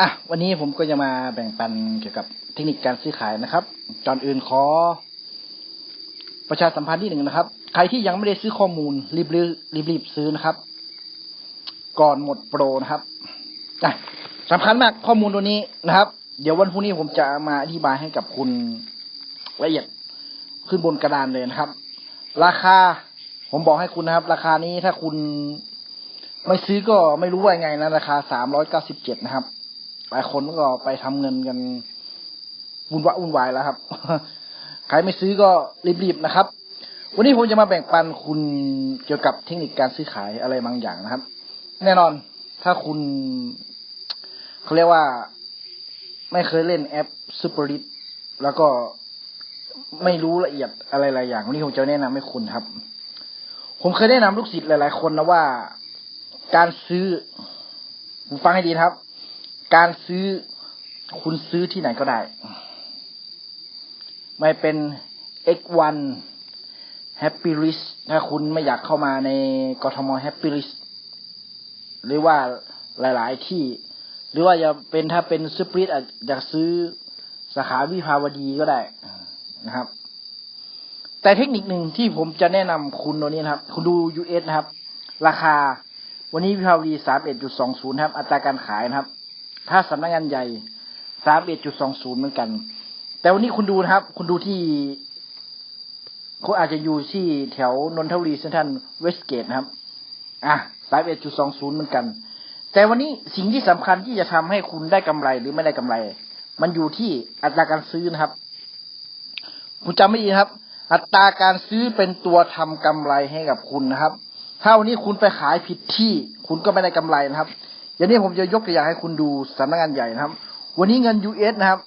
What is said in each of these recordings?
อะวันนี้ผมก็จะมาแบ่งปันเกี่ยวกับเทคนิคการซื้อขายนะครับก่อนอื่นขอ ประชาสัมพันธ์ที่หนึ่งนะครับ ใครที่ยังไม่ได้ซื้อข้อมูล รีบรีบรีบรีบซื้อนะครับ ก่อนหมดโปรนะครับอะสำคัญมากข้อมูลตัวนี้นะครับ เดี๋ยววันพรุ่งนี้ผมจะมาอธิบายให้กับคุณละเอียดขึ้นบนกระดานเลยนะครับ ราคา ผมบอกให้คุณนะครับ ราคานี้ถ้าคุณไม่ซื้อก็ไม่รู้ว่ายังไงนะราคาสามร้อยเก้าสิบเจ็ดนะครับ ลายคนก็ไปทำเงินกันวุ่นวะวุ่นวายแล้วครับ ใครไม่ซื้อก็รีบๆนะครับ วันนี้ผมจะมาแบ่งปันคุณเกี่ยวกับเทคนิคการซื้อขายอะไรบางอย่างนะครับ แน่นอนถ้าคุณเขาเรียกว่าไม่เคยเล่นแอป Super l i t แล้วก็ไม่รู้ละเอียดอะไรหลายอย่าง วันนี้ผมจะแนะนำให้คุณครับ ผมเคยแนะนำลูกศิษย์หลาย ๆ คนนะว่า การซื้อผมฟังให้ดีครับ การซื้อคุณซื้อที่ไหนก็ได้ ไม่เป็น X1 Happy List ถ้าคุณไม่อยากเข้ามาในกทม Happy List หรือว่าหลาย ๆ ที่ หรือว่าจะเป็นถ้าเป็นสปริตอาจะซื้อสาขาวิภาวดีก็ได้นะครับ แต่เทคนิคหนึ่งที่ผมจะแนะนำคุณตัวนี้นะครับ คุณดู US นะครับ ราคาวันนี้วิภาวดีสามเอ็ดจุดสองศูนย์ครับ อัตราการขายนะครับ ถ้าสำนักงานใหญ่สามเอ็ดจุดสองศูนย์เหมือนกัน แต่วันนี้คุณดูนะครับ คุณดูที่คุณอาจจะอยู่ที่แถวนนทบุรีเซนทรัลเวสเกตนะครับ อะสามเอ็ดจุดสองศูนย์เหมือนกัน แต่วันนี้สิ่งที่สำคัญที่จะทำให้คุณได้กำไรหรือไม่ได้กำไร มันอยู่ที่อัตราการซื้อนะครับ คุณจำไม่ดีครับ อัตราการซื้อเป็นตัวทำกำไรให้กับคุณนะครับ ถ้าวันนี้คุณไปขายผิดที่ คุณก็ไม่ได้กำไรนะครับ อย่างนี้ผมจะยกตัวอย่างให้คุณดูสำนักงานใหญ่นะครับ วันนี้เงิน US นะครับ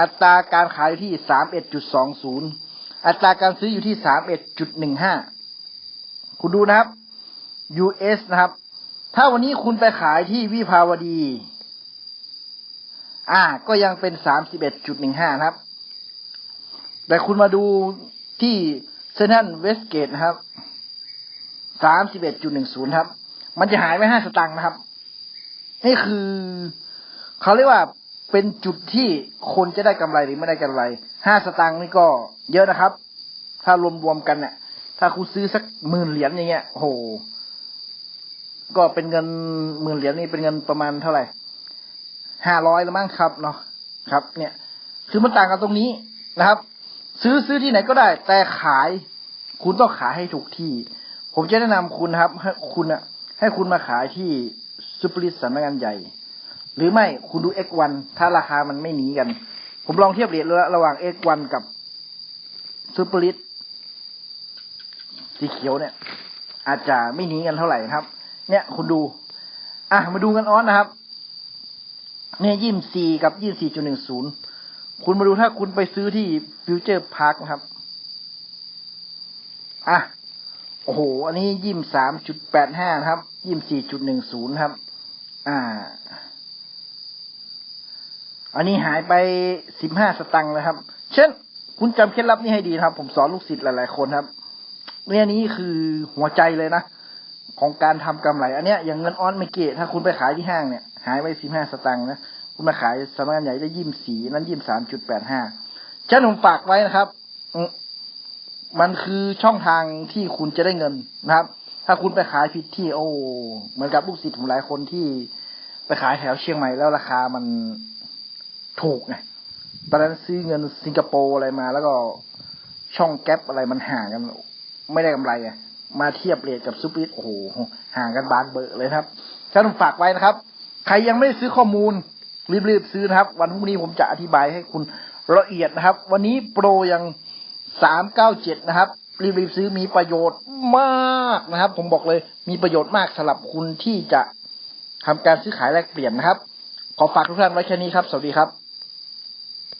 อัตราการขายอยู่ที่สามเอ็ดจุดสองศูนย์อัตราการซื้ออยู่ที่สามเอ็ดจุดหนึ่งห้าคุณดูนะครับ US นะครับ ถ้าวันนี้คุณไปขายที่วิภาวดี อ่า ก็ยังเป็นสามสิบเอ็ดจุดหนึ่งห้านะครับ แต่คุณมาดูที่เซนทรัลเวสเกตนะครับ สามสิบเอ็ดจุดหนึ่งศูนย์ครับ มันจะหายไปห้าสตังค์นะครับ นี่คือเขาเรียกว่าเป็นจุดที่คนจะได้กำไรหรือไม่ได้กำไร ห้าสตังค์นี่ก็เยอะนะครับ ถ้ารวมๆกันเนี่ยถ้าคุณซื้อสักหมื่นเหรียญอย่างเงี้ยโอ้โห ก็เป็นเงินหมื่นเหรียญนี่เป็นเงินประมาณเท่าไหร่ห้าร้อยล้วมั้งครับเนาะครับ เนี่ย คือมันต่างกันตรงนี้นะครับ ซื้อซื้อที่ไหนก็ได้ แต่ขาย คุณต้องขายให้ถูกที่ ผมจะแนะนำคุณครับให้คุณอะให้คุณมาขายที่ ซูเปอร์ลิสสำนักงานใหญ่ หรือไม่คุณดู X1 ถ้าราคามันไม่หนีกัน ผมลองเทียบเหรียญระหว่าง X1 กับซูเปอร์ลิสสีเขียวเนี่ย อาจจะไม่หนีกันเท่าไหร่ครับ เนี่ย คุณดู อะมาดูกันออนนะครับ เนี่ยยี่สี่กับยี่สี่จุดหนึ่งศูนย์คุณมาดูถ้าคุณไปซื้อที่ฟิวเจอร์พาร์คนะครับ อะ โอ้โห อันนี้ยี่สามจุดแปดห้าครับ ยี่สี่จุดหนึ่งศูนย์ครับ อ่า อันนี้หายไปสิบห้าสตังค์เลยครับ เช่น คุณจำเคล็ดลับนี้ให้ดีครับ ผมสอนลูกศิษย์หลาย ๆ คนครับ เนี่ยนี้คือหัวใจเลยนะ ของการทำกำไร อันเนี้ยอย่างเงินออนไม่เกตถ้าคุณไปขายที่ห้างเนี่ย หายไปสิบห้าสตังค์นะ คุณมาขายสำนักงานใหญ่ได้ยี่สีนั้นยี่สามจุดแปดห้าฉันผมฝากไว้นะครับ มันคือช่องทางที่คุณจะได้เงินนะครับ ถ้าคุณไปขายผิดที่ โอ้เหมือนกับลูกศิษย์ผมหลายคนที่ไปขายแถวเชียงใหม่แล้วราคามันถูกไงตอนนั้นซื้อเงินสิงคโปร์อะไรมา แล้วก็ช่องแก๊ปอะไรมันห่างกัน ไม่ได้กำไรไงมาเทียบเรทกับซูเปอร์โอ้โหห่างกันบานเบอร์เลยครับฉันฝากไว้นะครับ ใครยังไม่ได้ซื้อข้อมูลรีบๆซื้อนะครับ วันพรุ่งนี้ผมจะอธิบายให้คุณละเอียดนะครับ วันนี้โปรยัง สามเก้าเจ็ดนะครับ รีบๆซื้อมีประโยชน์มากนะครับ ผมบอกเลยมีประโยชน์มากสำหรับคุณที่จะทำการซื้อขายแลกเปลี่ยนนะครับ ขอฝากทุกท่านไว้แค่นี้ครับ สวัสดีครับ